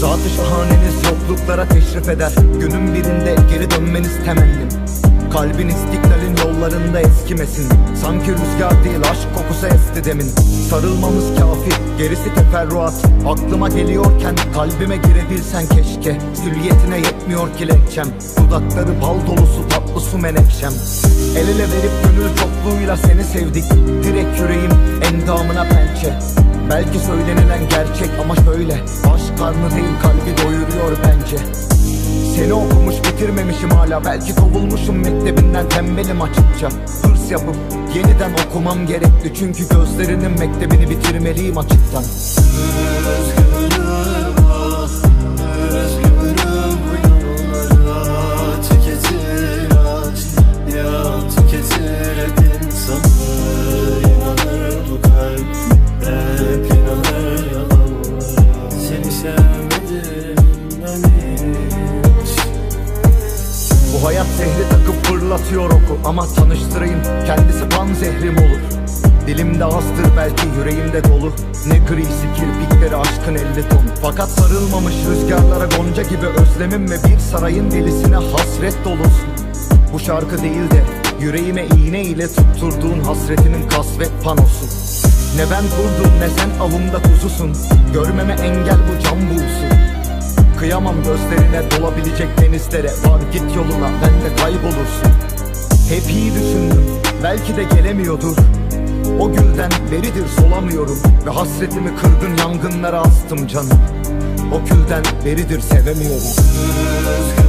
Satış bahaneniz yokluklara teşrif eder. Günün birinde geri dönmeniz temennim. Kalbin istiklal yollarında eskimesin. Sanki rüzgar değil aşk kokusu esti demin. Sarılmamız kafi gerisi teferruat. Aklıma geliyorken kalbime girebilsen keşke. Hülliyetine yetmiyor ki lehçem Dudakları bal dolusu tatlı su menekşem. El ele verip gönül çokluğuyla seni sevdik. Direkt yüreğim endamına pençe. Belki söylenilen gerçek ama şöyle. Aşk karnı değil kalbi doyuruyor bence. Seni okumuş bitirmemişim hala. Belki kovulmuşum mektebinden tembelim açıkça Hırs yapıp yeniden okumam gerekli. Çünkü gözlerinin mektebini bitirmeliyim açıktan. Üzgünüm ah, üzgünüm bu Tüketir ya tüketir hep bu kalp hep inanır Seni sevmedim hiç Bu hayat zehri takıp fırlatıyor oku. Ama tanıştırayım kendisi pan zehrim olur. Dilimde azdır belki yüreğimde dolu Ne grisi kirpikleri aşkın elli ton. Fakat sarılmamış rüzgarlara gonca gibi özlemim Ve bir sarayın delisine hasret dolusun Bu şarkı değil de yüreğime iğne ile tutturduğun hasretinin kasvet panosu. Ne ben kurdum ne sen avımda kuzusun. Görmeme engel bu can bulsun Kıyamam gözlerine dolabilecek denizlere. Var git yoluna ben de kaybolursun. Hep iyi düşündüm belki de gelemiyordur. O gülden beridir solamıyorum Ve hasretimi kırgın yangınlara astım canım. O külden beridir sevemiyorum. Üzgünüm